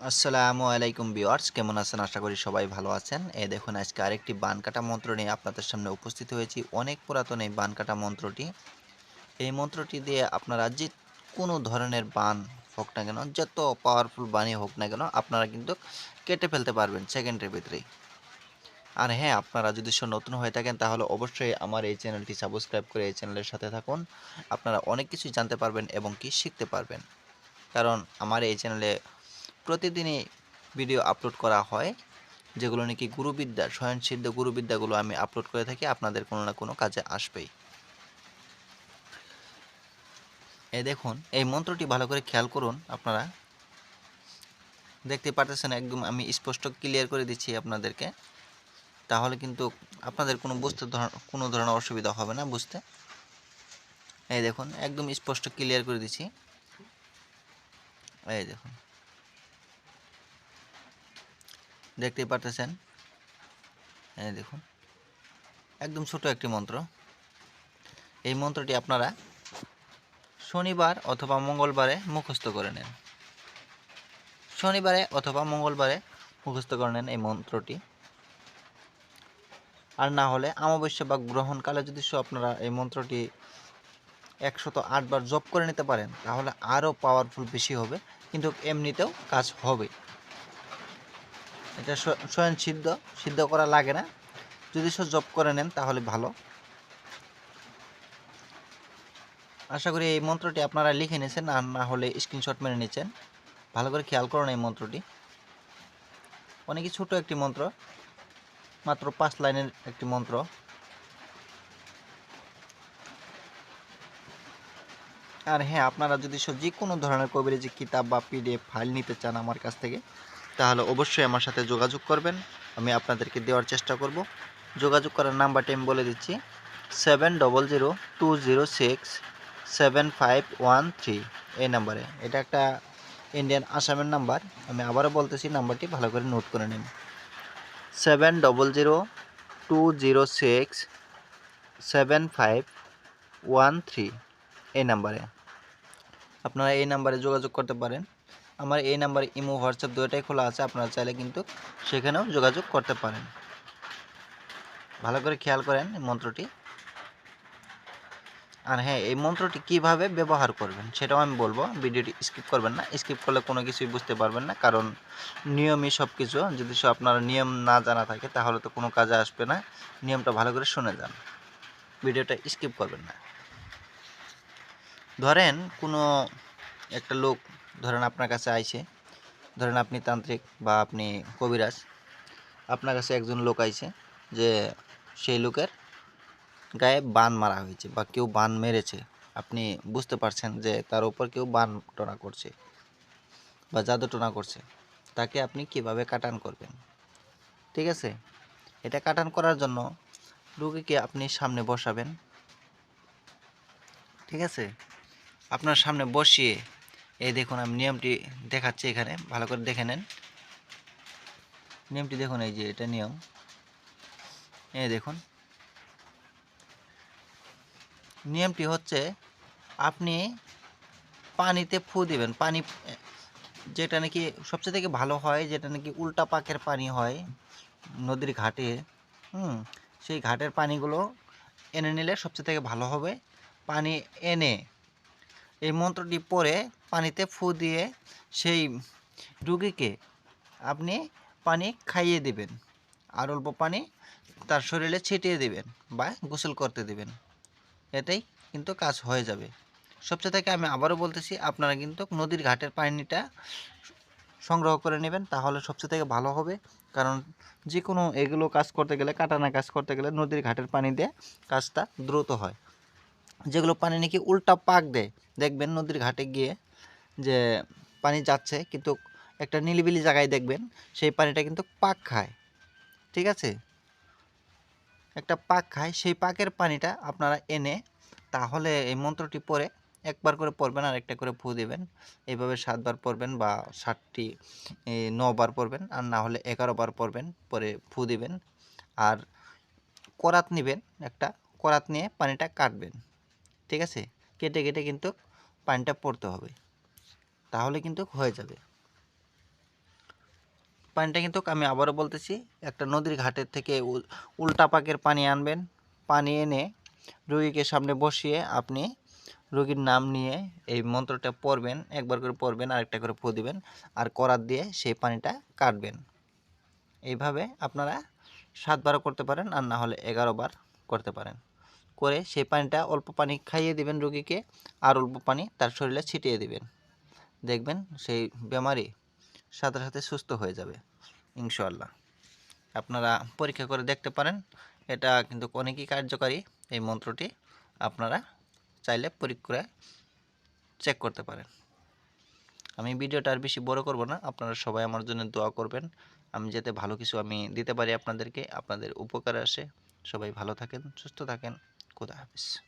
আসসালামু আলাইকুম ভিউয়ার্স, কেমন আছেন? আশা করি সবাই ভালো আছেন। এ দেখুন, আজকে আরেকটি বান কাটা মন্ত্র নিয়ে আপনাদের সামনে উপস্থিত হয়েছি। অনেক পুরাতন এই বান কাটা মন্ত্রটি। এই মন্ত্রটি দিয়ে আপনারা যে কোনো ধরনের বান হোক না কেন, যত পাওয়ারফুল বানই হোক না কেন, আপনারা কিন্তু কেটে ফেলতে পারবেন সেকেন্ডের ভিতরেই। আর হ্যাঁ আপনারা যদি নতুন হয়ে থাকেন, তাহলে অবশ্যই আমার এই চ্যানেলটি সাবস্ক্রাইব করে এই চ্যানেলের সাথে থাকুন। আপনারা অনেক কিছুই জানতে পারবেন এবং কি শিখতে পারবেন। কারণ আমার এই চ্যানেলে প্রতিদিনই ভিডিও আপলোড করা হয়, যেগুলো নাকি গুরুবিদ্যা, স্বয়ংসিদ্ধ গুরুবিদ্যাগুলো আমি আপলোড করে থাকি, আপনাদের কোনো না কোনো কাজে আসবেই। এই দেখুন, এই মন্ত্রটি ভালো করে খেয়াল করুন আপনারা। দেখতে পারতেছেন একদম আমি স্পষ্ট ক্লিয়ার করে দিচ্ছি আপনাদেরকে। তাহলে কিন্তু আপনাদের কোনো বুঝতে কোনো ধরনের অসুবিধা হবে না বুঝতে। এই দেখুন, একদম স্পষ্ট ক্লিয়ার করে দিচ্ছি। এই দেখুন। দেখতেই পারতেছেন। এই দেখুন। একদম ছোট একটি মন্ত্র। এই মন্ত্রটি আপনারা শনিবার অথবা মঙ্গলবারে মুখস্থ করে নেন। শনিবারে অথবা মঙ্গলবারে মুখস্থ করে নেন এই মন্ত্রটি। আর না হলে অমাবস্যা বা গ্রহণকালে যদি আপনারা এই মন্ত্রটি একশত আটবার জপ করে নিতে পারেন, তাহলে আরও পাওয়ারফুল বেশি হবে। কিন্তু এমনিতেও কাজ হবে। এটা স্ব- স্বয়ং সিদ্ধ সিদ্ধ করা লাগে না। যদি সব জব করে নেন, তাহলে ভালো। আশা করি এই মন্ত্রটি আপনারা লিখে নিয়েছেন, আর না হলে স্ক্রিনশট মেরে নিয়েছেন। ভালো করে খেয়াল করুন এই মন্ত্রটি। অনেকই ছোট একটি মন্ত্র, মাত্র পাঁচ লাইনের একটি মন্ত্র। আর হ্যাঁ আপনারা যদি সব যে কোনো ধরনের কবিরাজি কিতাব বা পিডিএফ ফাইল নিতে চান আমার কাছ থেকে তাহলে অবশ্যই আমার সাথে যোগাযোগ করবেন। আমি আপনাদেরকে দেওয়ার চেষ্টা করব। যোগাযোগ করার নাম্বারটি আমি বলে দিচ্ছি। Seven double zero two zero six seven five one three এই নাম্বারে। এটা একটা ইন্ডিয়ান আসামের নাম্বার। আমি আবারও বলতেছি, নাম্বারটি ভালো করে নোট করে নিন। Seven double zero two zero six seven five one three এই নাম্বারে। আপনারা এই নাম্বারে যোগাযোগ করতে পারেন। আমার এই নাম্বারে ইমো, হোয়াটসঅ্যাপ দুটোটাই খোলা আছে, আপনারা চাইলে কিন্তু সেখানেও যোগাযোগ করতে পারেন। ভালো করে খেয়াল করেন মন্ত্রটি। আর হ্যাঁ এই মন্ত্রটি কীভাবে ব্যবহার করবেন সেটাও আমি বলব। ভিডিওটি স্কিপ করবেন না, স্কিপ করলে কোনো কিছুই বুঝতে পারবেন না, কারণ নিয়মই সব কিছু যদি সব আপনার নিয়ম না জানা থাকে, তাহলে তো কোনো কাজে আসবে না। নিয়মটা ভালো করে শুনে যান। ভিডিওটা স্কিপ করবেন না। ধরেন কোনো একটা লোক ধরেন আপনার কাছে আইছে, ধরেন আপনি তান্ত্রিক বা আপনি কবিরাজ, আপনার কাছে একজন লোক আইছে যে সেই লোকের গায়ে বান মারা হয়েছে বা কেউ বান মেরেছে। আপনি বুঝতে পারছেন যে তার উপর কেউ বান টোনা করছে বা জাদু টোনা করছে। তাকে আপনি কীভাবে কাটান করবেন? ঠিক আছে? এটা কাটান করার জন্য রুগীকে আপনি সামনে বসাবেন। ঠিক আছে? আপনার সামনে বসিয়ে এই দেখুন, আমি নিয়মটি দেখাচ্ছি এখানে। ভালো করে দেখে নেন। নিয়মটি দেখুন, এই যে এটা নিয়ম। এই দেখুন। নিয়মটি হচ্ছে, আপনি পানিতে ফু দিবেন। পানি, যেটা নাকি সবচেয়ে থেকে ভালো হয়, যেটা নাকি উল্টা পাকের পানি হয়, নদীর ঘাটে, হুম, সেই ঘাটের পানিগুলো এনে নিলে সবচেয়ে থেকে ভালো হবে। পানি এনে এই মন্ত্রটি পরে পানিতে ফু দিয়ে সেই রুগীকে আপনি পানি খাইয়ে দিবেন। আর অল্প পানি তার শরীরে ছিটিয়ে দিবেন বা গোসল করতে দিবেন। এটাই কিন্তু কাজ হয়ে যাবে। সবচেয়ে থেকে আমি আবারও বলতেছি, আপনারা কিন্তু নদীর ঘাটের পানিটা সংগ্রহ করে নেবেন, তাহলে সবচেয়ে থেকে ভালো হবে। কারণ যে কোনো এগুলো কাজ করতে গেলে, কাটানা কাজ করতে গেলে নদীর ঘাটের পানি দিয়ে কাজটা দ্রুত হয়। যেগুলো পানি নাকি উল্টা পাক দেয়। দেখবেন নদীর ঘাটে গিয়ে যে পানি যাচ্ছে, কিন্তু একটা নিলিবিলি জায়গায় দেখবেন সেই পানিটা কিন্তু পাক খায়। ঠিক আছে? একটা পাক খায়, সেই পাকের পানিটা আপনারা এনে তাহলে এই মন্ত্রটি পরে একবার করে পড়বেন আর একটা করে ফু দেবেন। এইভাবে সাতবার পড়বেন বা ষাটটি নবার পড়বেন, আর না হলে বার পড়বেন, পরে ফু দিবেন। আর করাত নেবেন, একটা করাত নিয়ে পানিটা কাটবেন। ঠিক আছে? কেটে কেটে কিন্তু পানিটা পড়তে হবে। তাহলে কিন্তু হয়ে যাবে। পানিটা কিন্তু আমি আবারও বলতেছি, একটা নদীর ঘাটের থেকে উল- উল্টা পাকের পানি আনবেন। পানি এনে রুগীকে সামনে বসিয়ে আপনি রোগীর নাম নিয়ে এই মন্ত্রটা পড়বেন, একবার করে পড়বেন, আরেকটা করে ফু দিবেন। আর করাত দিয়ে সেই পানিটা কাটবেন। এইভাবে আপনারা সাতবারও করতে পারেন আর না হলে এগারো বার করতে পারেন। করে সেই পানিটা অল্প পানি খাইয়ে দিবেন রোগীকে আর অল্প পানি তার শরীরে ছিটিয়ে দিবেন। দেখবেন সেই বেমারি সাথে সাথে সুস্থ হয়ে যাবে, ইনশাআল্লাহ। আপনারা পরীক্ষা করে দেখতে পারেন, এটা কিন্তু অনেকই কার্যকারী এই মন্ত্রটি আপনারা চাইলে পরীক্ষা চেক করতে পারেন। আমি ভিডিওটা আর বেশি বড় করব না, আপনারা সবাই আমার জন্য দোয়া করবেন। আমি যাতে ভালো কিছু আমি দিতে পারি আপনাদেরকে, আপনাদের উপকারে আসে। সবাই ভালো থাকেন, সুস্থ থাকেন। Codarves.